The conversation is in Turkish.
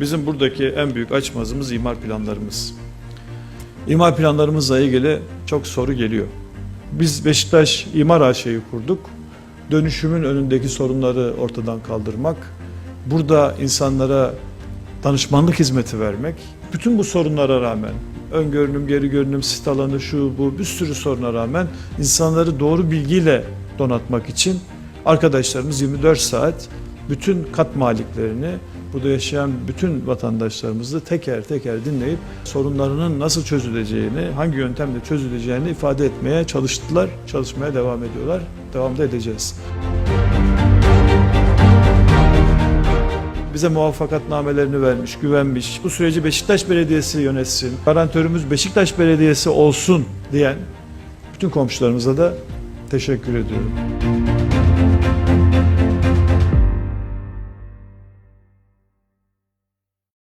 bizim buradaki en büyük açmazımız imar planlarımız. İmar planlarımızla ilgili çok soru geliyor. Biz Beşiktaş İmar AŞ'yi kurduk. Dönüşümün önündeki sorunları ortadan kaldırmak, burada insanlara danışmanlık hizmeti vermek, bütün bu sorunlara rağmen, ön görünüm, geri görünüm, sit alanı, şu bu bir sürü soruna rağmen insanları doğru bilgiyle donatmak için arkadaşlarımız 24 saat bütün kat maliklerini, burada yaşayan bütün vatandaşlarımızı teker teker dinleyip sorunlarının nasıl çözüleceğini, hangi yöntemle çözüleceğini ifade etmeye çalıştılar, çalışmaya devam ediyorlar, devam da edeceğiz. bize muvaffakatnamelerini vermiş, güvenmiş. Bu süreci Beşiktaş Belediyesi yönetsin, garantörümüz Beşiktaş Belediyesi olsun diyen bütün komşularımıza da teşekkür ediyorum.